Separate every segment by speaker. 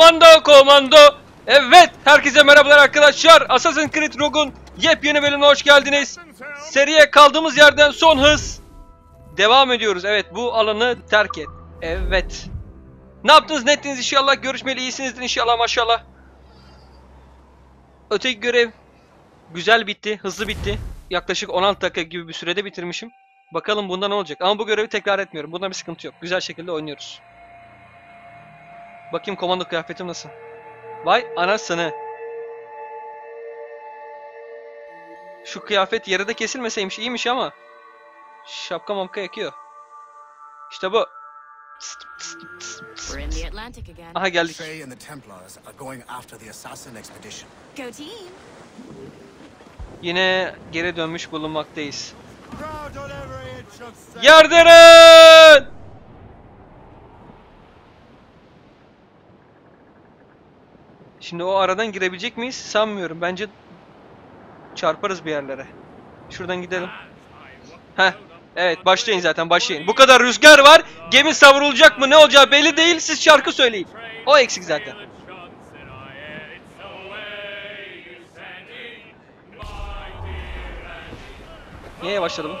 Speaker 1: Komando komando. Evet herkese merhabalar arkadaşlar. Assassin's Creed Rogue'un yepyeni bölümüne hoş geldiniz. Seriye kaldığımız yerden son hız. Devam ediyoruz. Evet bu alanı terk et. Evet. Ne yaptınız ne ettiniz inşallah görüşmeli iyisinizdir inşallah maşallah. Öteki görev güzel bitti, hızlı bitti. Yaklaşık 16 dakika gibi bir sürede bitirmişim. Bakalım bunda ne olacak. Ama bu görevi tekrar etmiyorum. Bunda bir sıkıntı yok. Güzel şekilde oynuyoruz. Bakayım komando kıyafetim nasıl. Vay anasını. Şu kıyafet yerde kesilmeseymiş iyiymiş ama. Şapka mamka yakıyor. İşte bu.
Speaker 2: We're in the Atlantic again.
Speaker 1: Aha geldik.
Speaker 3: Shay and the Templars are going after the assassin expedition.
Speaker 2: Go team!
Speaker 1: Yine geri dönmüş bulunmaktayız. Yardıran! Şimdi o aradan girebilecek miyiz? Sanmıyorum. Bence çarparız bir yerlere. Şuradan gidelim. Heh. Evet başlayın zaten başlayın. Bu kadar rüzgar var. Gemi savrulacak mı ne olacağı belli değil. Siz şarkı söyleyin. O eksik zaten. Niye yavaşladı?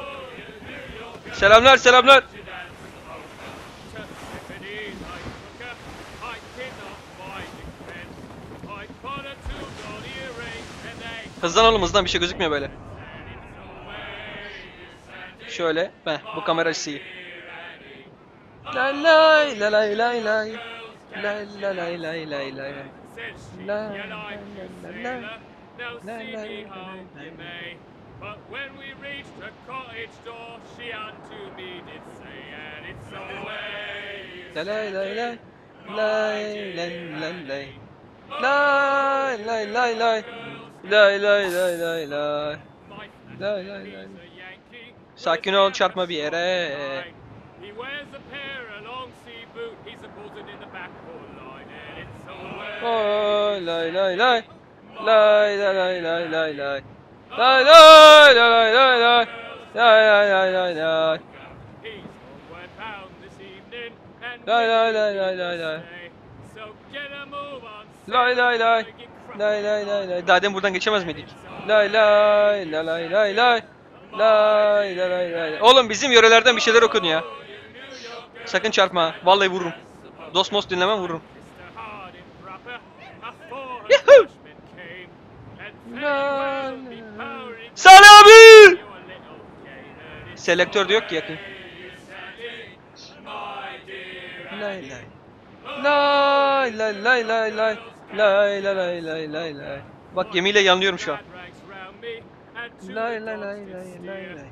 Speaker 1: Selamlar selamlar. Hızlan oğlum hızlan bir şey gözükmüyor böyle. Şöyle. Heh, bu kamera açısı iyi. Lay lay lay lay lay lay. Lay lay lay lay lay lay. La, la, la, la. La, la, la, la.
Speaker 4: But when we reached her cottage door, she unto me did say, and it's away.
Speaker 1: Lay lay lay lay. Lay lay lay lay. Lay lay lay lay. Lay lay lay lay lay. Lay lay lay.
Speaker 4: a Yankee.
Speaker 1: Sakin ol çarpma bir yere.
Speaker 4: He wears a pair of long sea boot. He's buzzing in the backboard line, and it's away.
Speaker 1: Lay lay lay. Lay lay lay lay lay lay. Lay lay lay lay lay lay. Lay lay lay lay.
Speaker 4: He's homeward bound this evening, and
Speaker 1: Lay lay lay lay lay lay.
Speaker 4: So get a move on.
Speaker 1: Lay lay lay. Lay lay lay lay. Daha demin buradan geçemez miydik? Lay lay lay lay lay lay. Lay lay lay lay. Oğlum bizim yörelerden bir şeyler okun ya. Sakın çarpma. Vallahi vururum. Dost most dinlemem vururum. Salih abi! Selektör de yok ki yakın. Lay lay. Lay lay lay lay lay. Lay lay lay lay lay lay. Bak gemiyle yanlıyorum şu an. Lay lay lay lay lay lay.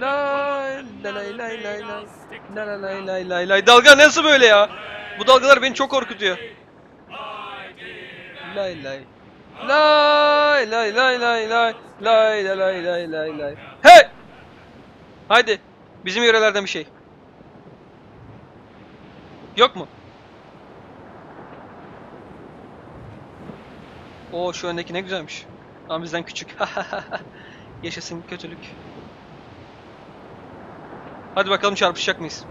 Speaker 1: Lay lay lay lay lay. Lay lay lay lay lay. Dalga nasıl böyle ya? Bu dalgalar beni çok korkutuyor. Lay lay. Lay lay lay lay lay. Lay lay lay lay lay lay. Hey! Haydi. Bizim yörelerden bir şey. Yok mu? Oo şu öndeki ne güzelmiş. Ama bizden küçük. Yaşasın kötülük. Hadi bakalım çarpışacak mıyız?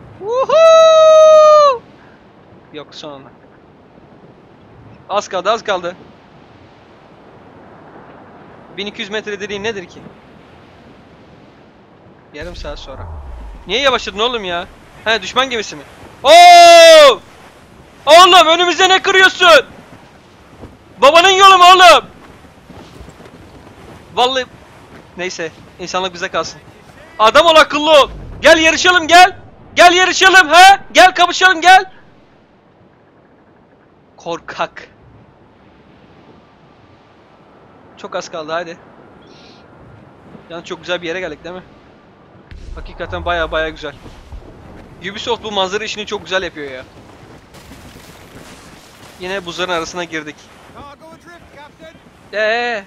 Speaker 1: Yok son. Az kaldı az kaldı. 1200 metre dediğin nedir ki? Yarım saat sonra. Niye yavaşladın oğlum ya? He düşman gemisi mi? Oo! Oğlum önümüze ne kırıyorsun? Babanın yolu mu oğlum? Vallahi neyse insanlık bize kalsın. Adam ol akıllı. Gel yarışalım gel. Gel yarışalım ha? Gel kapışalım gel. Korkak. Çok az kaldı hadi. Yani çok güzel bir yere geldik değil mi? Hakikaten baya baya güzel. Ubisoft bu manzara işini çok güzel yapıyor ya. Yine buzların arasına girdik. Ee,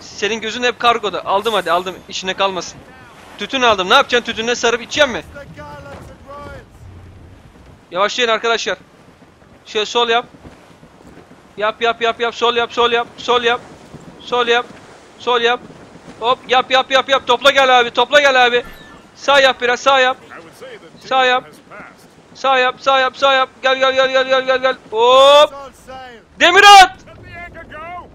Speaker 1: senin gözün hep kargoda. Aldım hadi aldım. İşine kalmasın. Tütün aldım. Ne yapacaksın tütünle sarıp içeceğim mi? Yavaşlayın arkadaşlar. Şöyle sol yap. Yap yap yap yap. Sol yap sol yap. Sol yap. Sol yap. Sol yap. Hop yap yap yap yap. Topla gel abi. Topla gel abi. Sağ yap biraz. Sağ yap. Sağ yap. Sağ yap. Sağ yap. Sağ yap. Gel gel gel gel gel gel gel. Hop. Demir at!
Speaker 4: Let the anchor go!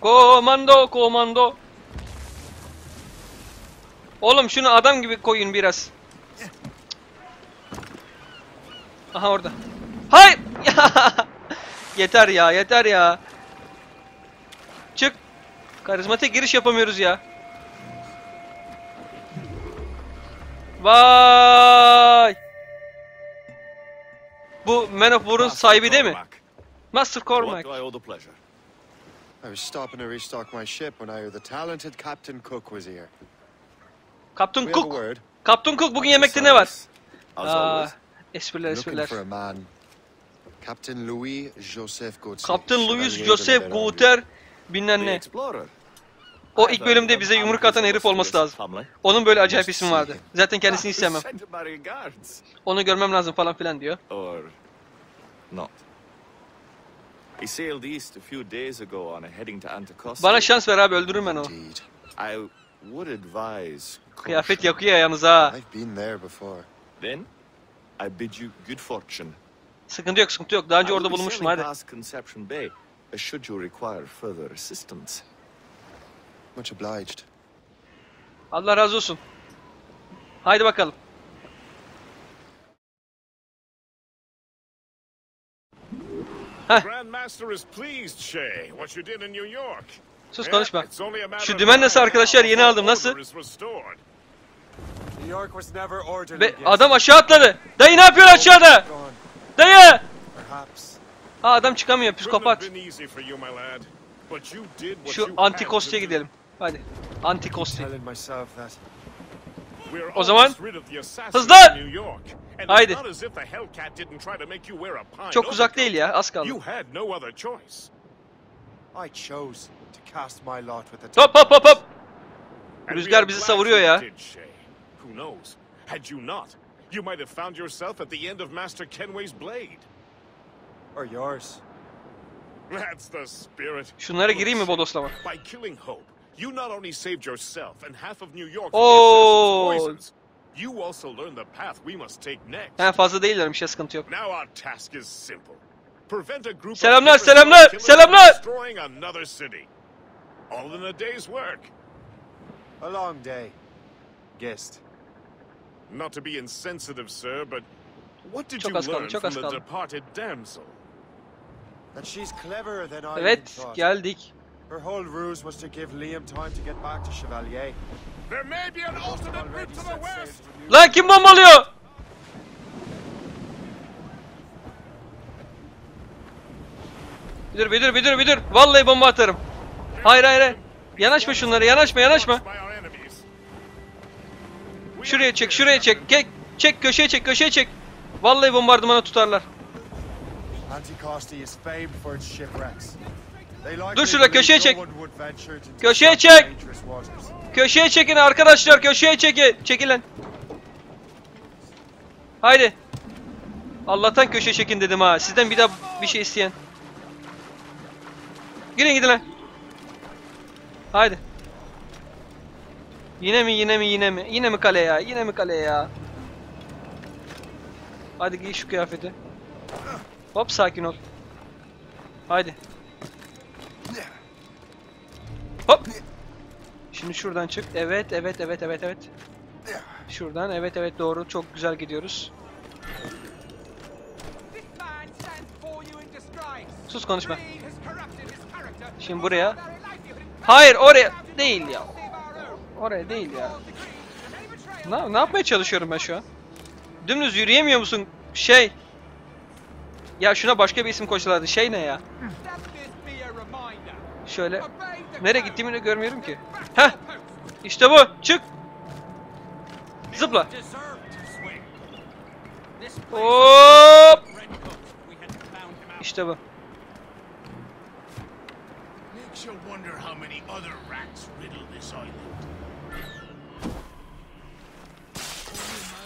Speaker 1: Komando komando. Oğlum şunu adam gibi koyun biraz. Aha orada. Hayır! yeter ya yeter ya. Çık. Karizmatik giriş yapamıyoruz ya. Vay! Bu Man of War'un sahibi değil mi? Master Cormac.
Speaker 2: I
Speaker 5: was stopping to restock my ship when I heard the talented Captain Cook was here.
Speaker 1: Kaptan
Speaker 5: We have a
Speaker 1: Cook.
Speaker 5: word.
Speaker 1: Kaptan Cook bugün yemekte ne var?
Speaker 2: As
Speaker 1: Aa,
Speaker 2: always.
Speaker 1: espriler
Speaker 5: Looking
Speaker 1: espriler.
Speaker 5: for a man. Captain Louis Joseph Gauthier.
Speaker 1: Kaptan Louis
Speaker 5: Chevalier
Speaker 1: Joseph
Speaker 5: de la Belle
Speaker 1: Gauter bilmem
Speaker 2: The
Speaker 1: ne.
Speaker 2: Explorer.
Speaker 1: O ilk bölümde bize yumruk atan herif olması lazım.
Speaker 2: Family.
Speaker 1: Onun böyle acayip ismi vardı. Zaten kendisini
Speaker 2: my regards.
Speaker 1: Onu görmem lazım falan filan diyor.
Speaker 2: Or not. He sailed east a few days ago on a heading to Anticosti.
Speaker 1: Bana şans ver abi öldürürüm ben onu.
Speaker 5: Indeed.
Speaker 2: I would advise
Speaker 1: Kıyafet yakıyor yalnız ha.
Speaker 5: I've been there before.
Speaker 2: Then, I bid you good fortune.
Speaker 1: Sıkıntı yok sıkıntı yok. Daha önce orada
Speaker 2: sailing
Speaker 1: hadi.
Speaker 2: past Conception Bay, uh, should you require further assistance.
Speaker 5: Much obliged.
Speaker 1: Allah razı olsun. Haydi bakalım. Sus konuşma. Şu dümen nasıl arkadaşlar? Yeni aldım. Nasıl? Be adam aşağı atladı. Dayı ne yapıyorsun aşağıda? Dayı! Aa adam çıkamıyor psikopat. Şu
Speaker 6: do.
Speaker 1: gidelim. Hadi.
Speaker 6: We're
Speaker 1: O zaman,
Speaker 6: almost
Speaker 1: Haydi.
Speaker 6: it's not as if the Hellcat didn't try to make you wear a pine
Speaker 1: Çok uzak değil ya. Az kaldı.
Speaker 6: You had no other choice.
Speaker 3: I chose to cast my lot with the
Speaker 1: Hop hop hop hop. Rüzgar bizi savuruyor ya.
Speaker 6: did, Shay. Who knows? Had you not, you might have found yourself at the end of Master Kenway's blade.
Speaker 3: Or yours.
Speaker 6: That's the spirit.
Speaker 1: Şunlara gireyim mi bodoslama?
Speaker 6: By killing Hope, you not only saved yourself and half of New York
Speaker 1: Oh.
Speaker 6: from the assassin's poisons, you also learn the path we must take next.
Speaker 1: He fazla değiller bir şey sıkıntı yok.
Speaker 6: Now our task is simple. Prevent a group
Speaker 1: Selamlar,
Speaker 6: of terrorist
Speaker 1: selamlar,
Speaker 6: killers
Speaker 1: selamlar!
Speaker 6: from destroying another city. All in a day's work.
Speaker 3: A long day. Guest.
Speaker 6: Not to be insensitive, sir, but what did
Speaker 1: Çok
Speaker 6: you
Speaker 1: az kaldı,
Speaker 6: learn from the
Speaker 1: kaldı.
Speaker 6: departed damsel?
Speaker 3: That she's cleverer than I even
Speaker 1: Evet
Speaker 3: thought.
Speaker 1: geldik.
Speaker 3: Her whole ruse was to give Liam time to get back to Chevalier.
Speaker 1: Lan kim bombalıyor? Bir dur bir dur bir dur bir dur. Vallahi bomba atarım. Hayır hayır hayır. Yanaşma şunlara yanaşma yanaşma. Şuraya çek şuraya çek. Çek, çek köşeye çek köşeye çek. Vallahi bombardımana tutarlar. Dur şurada, köşeye çek. Köşeye çek. Köşeye çekin arkadaşlar köşeye çekin. Çekilin. Haydi. Allah'tan köşeye çekin dedim ha. Sizden bir daha bir şey isteyen. Girin gidin lan. Haydi. Yine mi yine mi yine mi? Yine mi kale ya? Yine mi kale ya? Hadi giy şu kıyafeti. Hop sakin ol. Haydi. Hop. Şimdi şuradan çık. Evet, evet, evet, evet, evet. Şuradan, evet, evet doğru. Çok güzel gidiyoruz. Sus konuşma. Şimdi buraya. Hayır, oraya değil ya. Oraya değil ya. Ne, ne yapmaya çalışıyorum ben şu an? Dümdüz yürüyemiyor musun? Şey. Ya şuna başka bir isim koysalardı. Şey ne ya? Şöyle. Nereye gittiğimi de görmüyorum ki. Heh. İşte bu. Çık. Zıpla. Hop. İşte bu.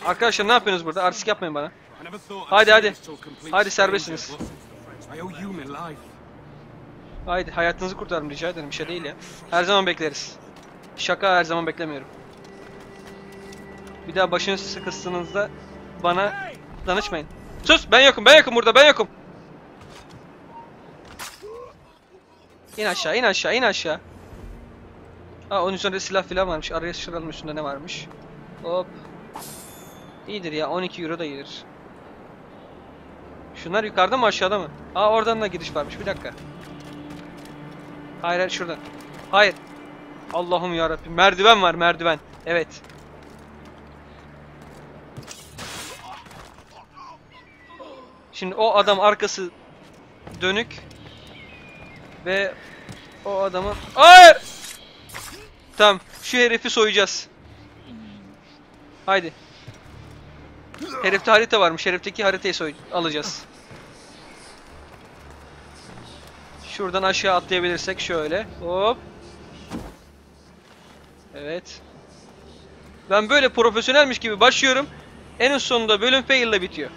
Speaker 1: Arkadaşlar ne yapıyorsunuz burada? Artistik yapmayın bana. Hadi hadi. Hadi serbestsiniz. Haydi hayatınızı kurtarın rica ederim bir şey değil ya. Her zaman bekleriz. Şaka her zaman beklemiyorum. Bir daha başınız sıkıştığınızda bana danışmayın. Sus ben yokum ben yokum burada ben yokum. İn aşağı in aşağı in aşağı. Aa onun üzerinde silah filan varmış. Araya sıçralım üstünde ne varmış. Hop. İyidir ya 12 euro da iyidir. Şunlar yukarıda mı aşağıda mı? Aa oradan da giriş varmış bir dakika. Hayır hayır şuradan. Hayır. Allah'ım ya Merdiven var merdiven. Evet. Şimdi o adam arkası dönük ve o adamı Hayır! Tamam, şu herifi soyacağız. Haydi. Herifte harita varmış. Herifteki haritayı soy alacağız. Şuradan aşağı atlayabilirsek şöyle. Hop. Evet. Ben böyle profesyonelmiş gibi başlıyorum. En sonunda bölüm fail ile bitiyor.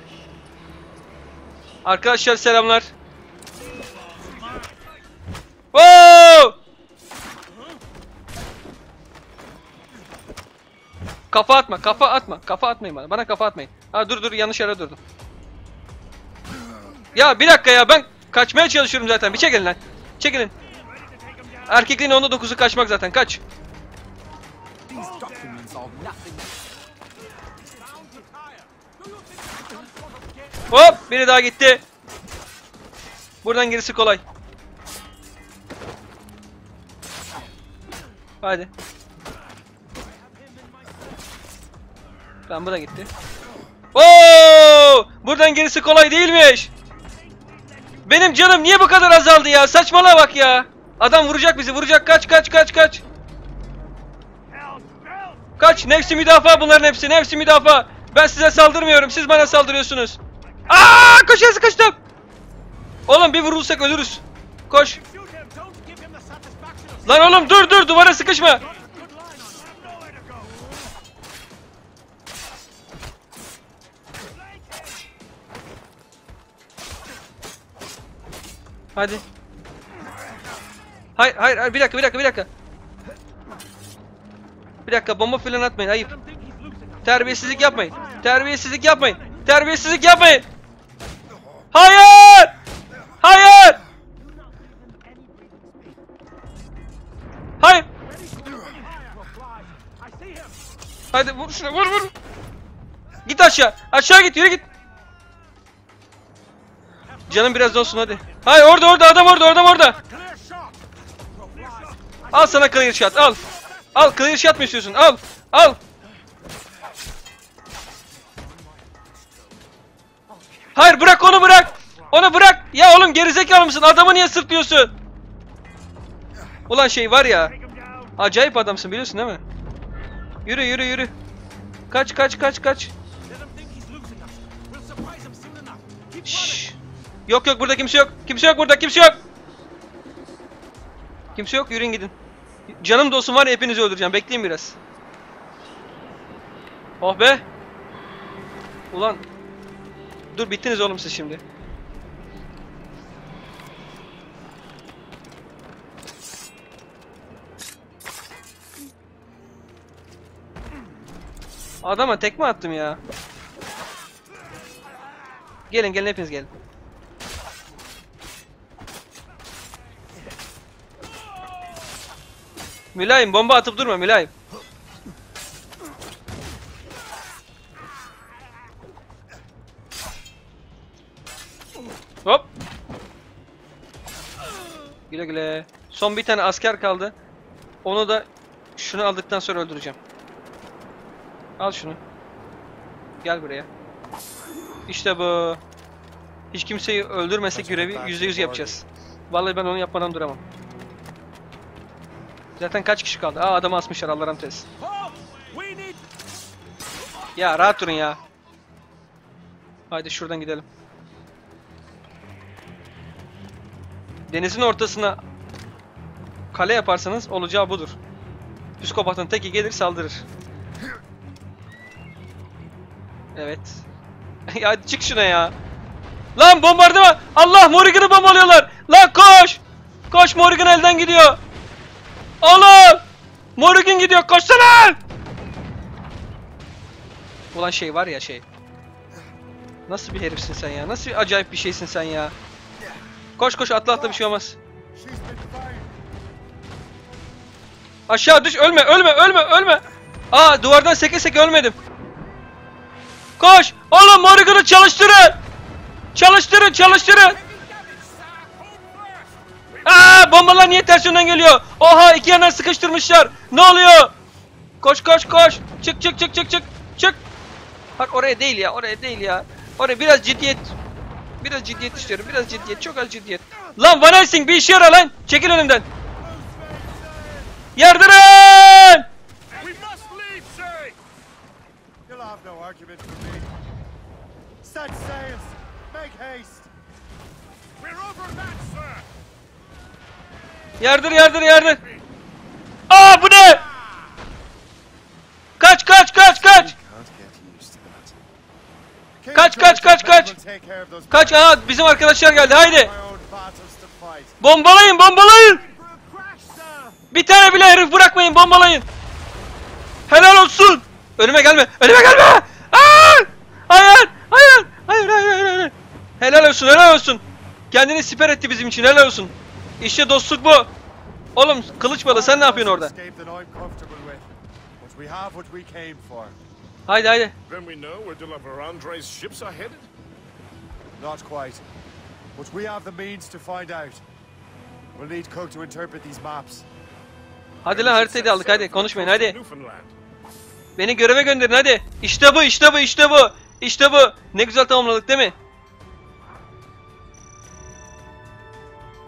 Speaker 1: Arkadaşlar selamlar. Wow! Kafa atma, kafa atma. Kafa atmayın bana. Bana kafa atmayın. Ha dur dur yanlış yere durdum. Ya bir dakika ya ben kaçmaya çalışıyorum zaten. Bir çekilin lan. Çekilin. Erkekliğin onda dokuzu kaçmak zaten. Kaç. Hop biri daha gitti. Buradan gerisi kolay. Hadi. Tamam bu gitti. Oo! Buradan gerisi kolay değilmiş. Benim canım niye bu kadar azaldı ya? Saçmalığa bak ya. Adam vuracak bizi. Vuracak. Kaç kaç kaç kaç. Kaç. Nefsi müdafaa bunların hepsi. Nefsi müdafaa. Ben size saldırmıyorum. Siz bana saldırıyorsunuz. Aa! Koşuyor sıkıştım. Oğlum bir vurulsak ölürüz. Koş. Lan oğlum dur dur duvara sıkışma. Hadi. Hayır hayır bir dakika bir dakika bir dakika. Bir dakika bomba falan atmayın ayıp. Terbiyesizlik yapmayın. Terbiyesizlik yapmayın. Terbiyesizlik yapmayın. Hayır! Hayır! Hayır! Hadi vur şuna vur vur. Git aşağı. Aşağı git yürü git. Canım biraz olsun hadi. Hayır orada orada adam orada adam orada. Al sana clear shot al. Al clear shot mı istiyorsun? Al. Al. Hayır bırak onu bırak. Onu bırak. Ya oğlum gerizekalı mısın? Adamı niye sırtlıyorsun? Ulan şey var ya. Acayip adamsın biliyorsun değil mi? Yürü yürü yürü. Kaç kaç kaç kaç. Şşş. Yok yok burada kimse yok. Kimse yok burada kimse yok. Kimse yok yürüyün gidin. Canım dostum var ya hepinizi öldüreceğim. Bekleyin biraz. Oh be. Ulan. Dur bittiniz oğlum siz şimdi. Adama tekme attım ya. Gelin gelin hepiniz gelin. Mülayim bomba atıp durma mülayim. Güle. Son bir tane asker kaldı. Onu da şunu aldıktan sonra öldüreceğim. Al şunu. Gel buraya. İşte bu. Hiç kimseyi öldürmesek görevi %100 yapacağız. Vallahi ben onu yapmadan duramam. Zaten kaç kişi kaldı? Aa adamı asmışlar Allah rahmet eylesin. Ya rahat durun ya. Haydi şuradan gidelim. Denizin ortasına kale yaparsanız olacağı budur. Psikopatın teki gelir saldırır. Evet. ya çık şuna ya. Lan bombardıman! Allah Morrigan'ı bombalıyorlar! Lan koş! Koş Morrigan elden gidiyor! Oğlum! Morrigan gidiyor koşsana! Ulan şey var ya şey. Nasıl bir herifsin sen ya? Nasıl bir acayip bir şeysin sen ya? Koş koş atla atla bir şey olmaz. Aşağı düş. Ölme, ölme, ölme, ölme. Aa duvardan seke seke ölmedim. Koş. Oğlum Morrigan'ı çalıştırın. Çalıştırın, çalıştırın. Aa bombalar niye ters yönden geliyor? Oha iki yandan sıkıştırmışlar. Ne oluyor? Koş koş koş. Çık çık çık çık çık. Çık. Bak oraya değil ya, oraya değil ya. Oraya biraz ciddiyet. Biraz ciddiyet istiyorum. Biraz ciddiyet, çok az ciddiyet. Lan Van Helsing bir işe yara lan. Çekil önümden. Yardırın! Yardır yardır yardır. Aa bu ne? Kaç kaç kaç kaç. Kaç, kaç, kaç, kaç.
Speaker 3: Will take care of those
Speaker 1: Kaç aha bizim arkadaşlar geldi haydi. Bombalayın bombalayın. Bir tane bile herif bırakmayın bombalayın. Helal olsun. Önüme gelme. Önüme gelme. Aa! Hayır. Hayır. Hayır hayır hayır. hayır. Helal olsun helal olsun. Kendini siper etti bizim için helal olsun. İşte dostluk bu. Oğlum kılıç balı sen ne yapıyorsun orada? Haydi haydi.
Speaker 3: Not quite. But we have the means to find out. We'll need Cook to interpret these maps.
Speaker 1: Hadi lan haritayı da aldık hadi konuşmayın hadi.
Speaker 6: Newfoundland.
Speaker 1: Beni göreve gönderin hadi. İşte bu işte bu işte bu. İşte bu. Ne güzel tamamladık değil mi?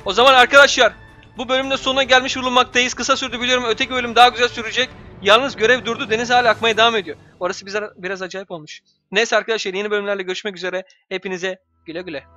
Speaker 1: O zaman arkadaşlar bu bölümde sonuna gelmiş bulunmaktayız. Kısa sürdü biliyorum. Öteki bölüm daha güzel sürecek. Yalnız görev durdu. Deniz hala akmaya devam ediyor. Orası bize biraz acayip olmuş. Neyse arkadaşlar yeni bölümlerle görüşmek üzere. Hepinize güle güle.